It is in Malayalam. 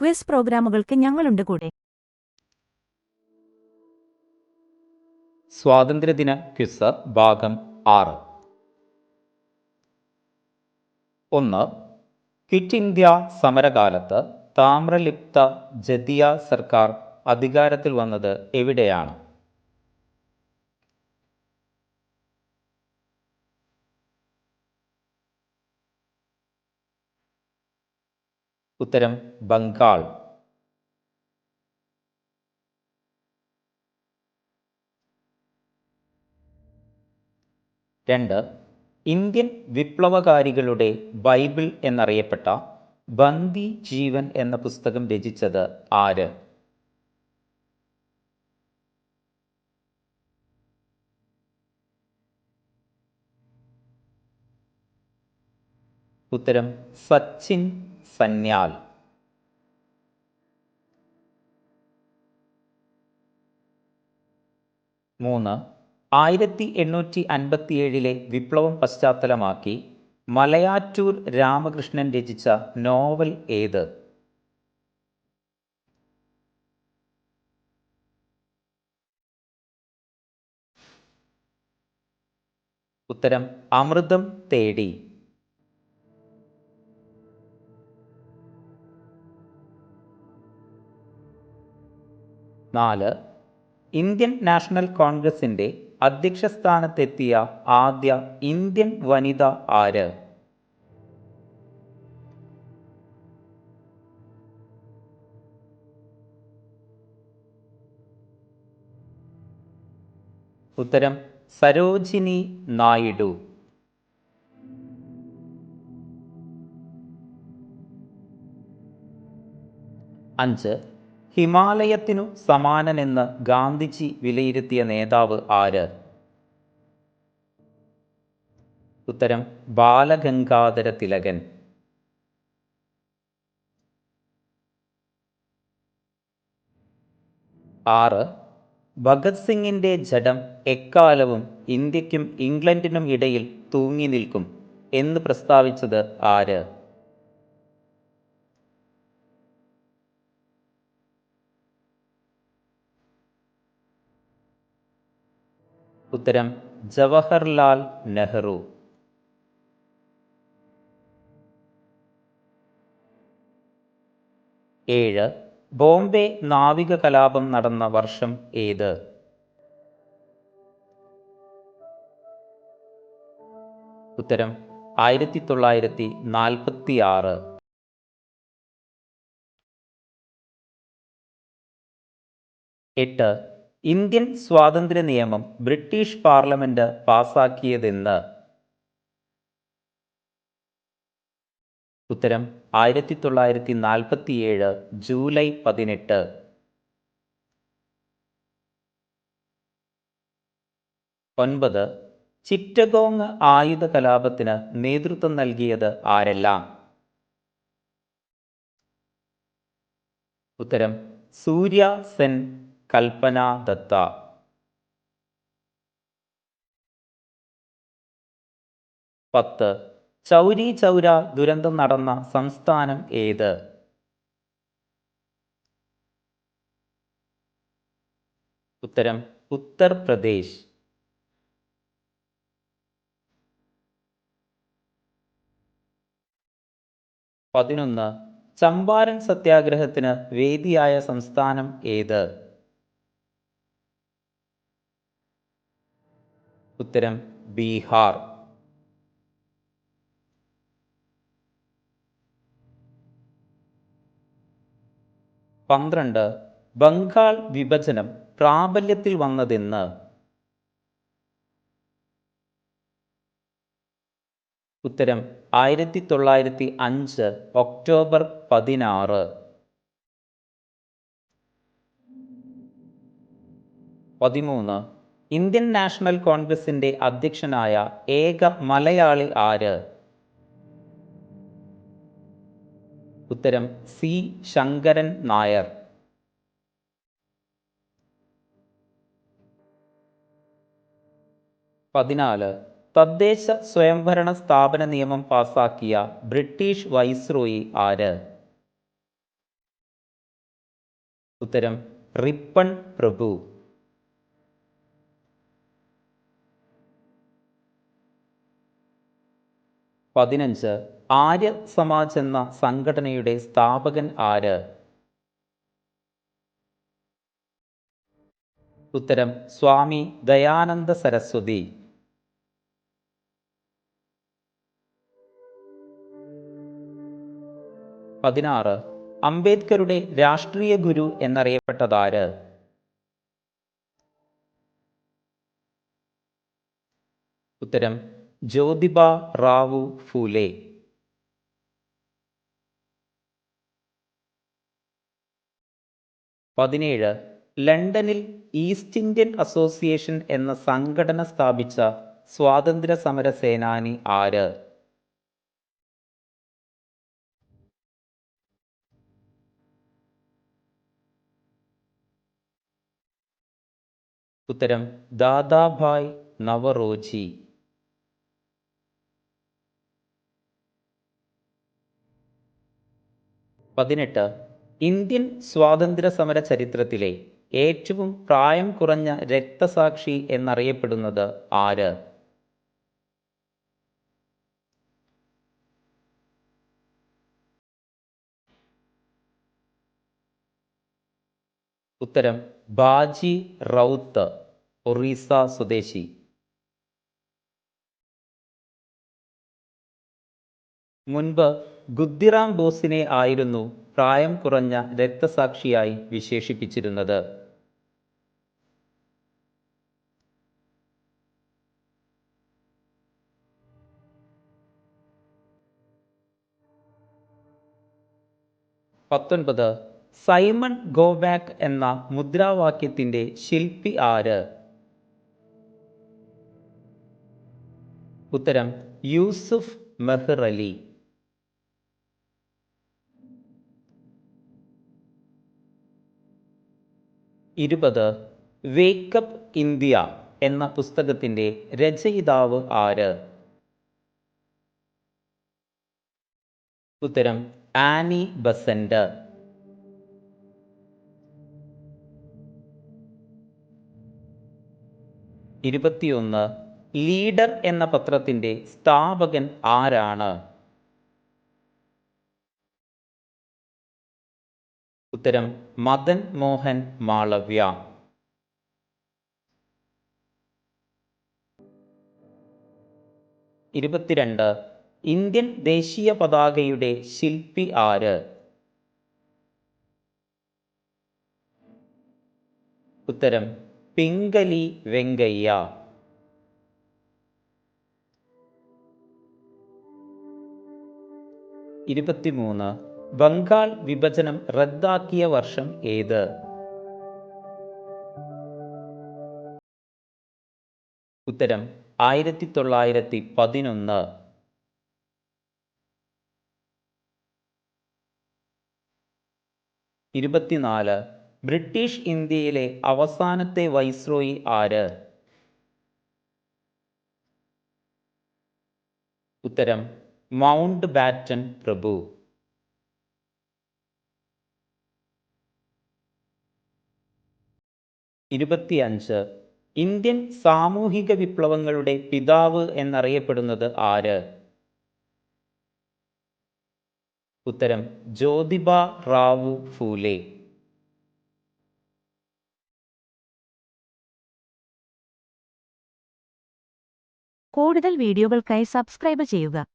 ക്വിസ് പ്രോഗ്രാമുകൾക്ക് ഞങ്ങളുണ്ട് കൂടെ. സ്വാതന്ത്ര്യദിന ക്വിസ് ഭാഗം ആറ്. ഒന്ന് ക്വിറ്റ് ഇന്ത്യ സമരകാലത്ത് താമ്രലിപ്ത ജതിയ സർക്കാർ അധികാരത്തിൽ വന്നത് എവിടെയാണ്? ഉത്തരം ബംഗാൾ. രണ്ട് ഇന്ത്യൻ വിപ്ലവകാരികളുടെ ബൈബിൾ എന്നറിയപ്പെട്ട ബന്ദി ജീവൻ എന്ന പുസ്തകം രചിച്ചത് ആര്? ഉത്തരം സച്ചിൻ സന്യാൽ. മൂന്ന് ആയിരത്തി എണ്ണൂറ്റി അൻപത്തിയേഴിലെ വിപ്ലവം പശ്ചാത്തലമാക്കി മലയാറ്റൂർ രാമകൃഷ്ണൻ രചിച്ച നോവൽ ഏത്? ഉത്തരം അമൃതം തേടി. നാല് ഇന്ത്യൻ നാഷണൽ കോൺഗ്രസിന്റെ അധ്യക്ഷ സ്ഥാനത്തെത്തിയ ആദ്യ ഇന്ത്യൻ വനിത ആര്? ഉത്തരം സരോജിനി നായിഡു. അഞ്ച് ഹിമാലയത്തിനു സമാനനെന്ന് ഗാന്ധിജി വിലയിരുത്തിയ നേതാവ് ആര്? ഉത്തരം ബാലഗംഗാധര തിലകൻ. ആറ് ഭഗത് സിംഗിന്റെ ജഡം എക്കാലവും ഇന്ത്യക്കും ഇംഗ്ലണ്ടിനും ഇടയിൽ തൂങ്ങി നിൽക്കും എന്ന് പ്രസ്താവിച്ചത് ആര്? ഉത്തരം ജവഹർലാൽ നെഹ്റു. ഏഴ് ബോംബെ നാവിക കലാപം നടന്ന വർഷം ഏത്? ഉത്തരം ആയിരത്തി തൊള്ളായിരത്തി നാൽപ്പത്തി ആറ് എട്ട് ഇന്ത്യൻ സ്വാതന്ത്ര്യ നിയമം ബ്രിട്ടീഷ് പാർലമെന്റ് പാസാക്കിയതെന്ന് ഉത്തരം ആയിരത്തി തൊള്ളായിരത്തി നാൽപ്പത്തിയേഴ് ജൂലൈ പതിനെട്ട്. ഒൻപത് ചിറ്റഗോങ് ആയുധ കലാപത്തിന് നേതൃത്വം നൽകിയത് ആരെല്ലാം? ഉത്തരം സൂര്യ സെൻ കൽപ്പന ദത്ത. പത്ത്. ചൗരി ചൗര ദുരന്തം നടന്ന സംസ്ഥാനം ഏത്? ഉത്തരം ഉത്തർപ്രദേശ്. പതിനൊന്ന്. ചമ്പാരൻ സത്യാഗ്രഹത്തിന് വേദിയായ സംസ്ഥാനം ഏത്? ഉത്തരം ബീഹാർ. പന്ത്രണ്ട് ബംഗാൾ വിഭജനം പ്രാബല്യത്തിൽ വന്നതെന്ന്. ഉത്തരം ആയിരത്തി തൊള്ളായിരത്തി അഞ്ച് ഒക്ടോബർ പതിനാറ്. പതിമൂന്ന് ഇന്ത്യൻ നാഷണൽ കോൺഗ്രസിന്റെ അധ്യക്ഷനായ ഏക മലയാളി ആര്? ഉത്തരം സി. ശങ്കരൻ നായർ. പതിനാല്. തദ്ദേശ സ്വയംഭരണ സ്ഥാപന നിയമം പാസാക്കിയ ബ്രിട്ടീഷ് വൈസ്രോയി ആര്? ഉത്തരം റിപ്പൺ പ്രഭു. പതിനഞ്ച്. ആര്യ സമാജ് എന്ന സംഘടനയുടെ സ്ഥാപകൻ ആര്? ഉത്തരം സ്വാമി ദയാനന്ദ സരസ്വതി. പതിനാറ്. അംബേദ്കറുടെ രാഷ്ട്രീയ ഗുരു എന്നറിയപ്പെട്ടതാര്? ഉത്തരം ജ്യോതിബ റാവു ഫൂലെ. പതിനേഴ് ലണ്ടനിൽ ഈസ്റ്റ് ഇന്ത്യൻ അസോസിയേഷൻ എന്ന സംഘടന സ്ഥാപിച്ച സ്വാതന്ത്ര്യ സമര സേനാനി ആര്? ഉത്തരം ദാദാഭായ് നവറോജി. പതിനെട്ട്. ഇന്ത്യൻ സ്വാതന്ത്ര്യ സമര ചരിത്രത്തിലെ ഏറ്റവും പ്രായം കുറഞ്ഞ രക്തസാക്ഷി എന്നറിയപ്പെടുന്നത് ആര്? ഉത്തരം ബാജി റൗത്ത് ഒറീസ സ്വദേശി. മുൻപ് ഗുദ്ദിറാം ബോസിനെ ആയിരുന്നു പ്രായം കുറഞ്ഞ രക്തസാക്ഷിയായി വിശേഷിപ്പിച്ചിരുന്നത്. പത്തൊൻപത് സൈമൺ ഗോബാക്ക് എന്ന മുദ്രാവാക്യത്തിന്റെ ശില്പി ആര്? ഉത്തരം യൂസുഫ് മെഹർ ഇരുപത് വേക്കപ്പ് ഇന്ത്യ എന്ന പുസ്തകത്തിന്റെ രചയിതാവ് ആര്? ഉത്തരം ആനി ബസന്റ് ഇരുപത്തിയൊന്ന് ലീഡർ എന്ന പത്രത്തിന്റെ സ്ഥാപകൻ ആരാണ്? ഉത്തരം മദൻ മോഹൻ മാളവ്യ. ഇരുപത്തിരണ്ട് ഇന്ത്യൻ ദേശീയ പതാകയുടെ ശില്പി ആര്? ഉത്തരം പിങ്കലി വെങ്കയ്യ. ഇരുപത്തിമൂന്ന് ബംഗാൾ വിഭജനം റദ്ദാക്കിയ വർഷം ഏത്? ഉത്തരം ആയിരത്തി തൊള്ളായിരത്തി പതിനൊന്ന് ഇരുപത്തിനാല് ബ്രിട്ടീഷ് ഇന്ത്യയിലെ അവസാനത്തെ വൈസ്രോയി ആര്? ഉത്തരം മൗണ്ട് ബാറ്റൻ പ്രഭു. ഇരുപത്തിയഞ്ച്. ഇന്ത്യൻ സാമൂഹിക വിപ്ലവങ്ങളുടെ പിതാവ് എന്നറിയപ്പെടുന്നത് ആര്? ഉത്തരം ജ്യോതിബ റാവു ഫൂലെ. കൂടുതൽ വീഡിയോകൾക്കായി സബ്സ്ക്രൈബ് ചെയ്യുക.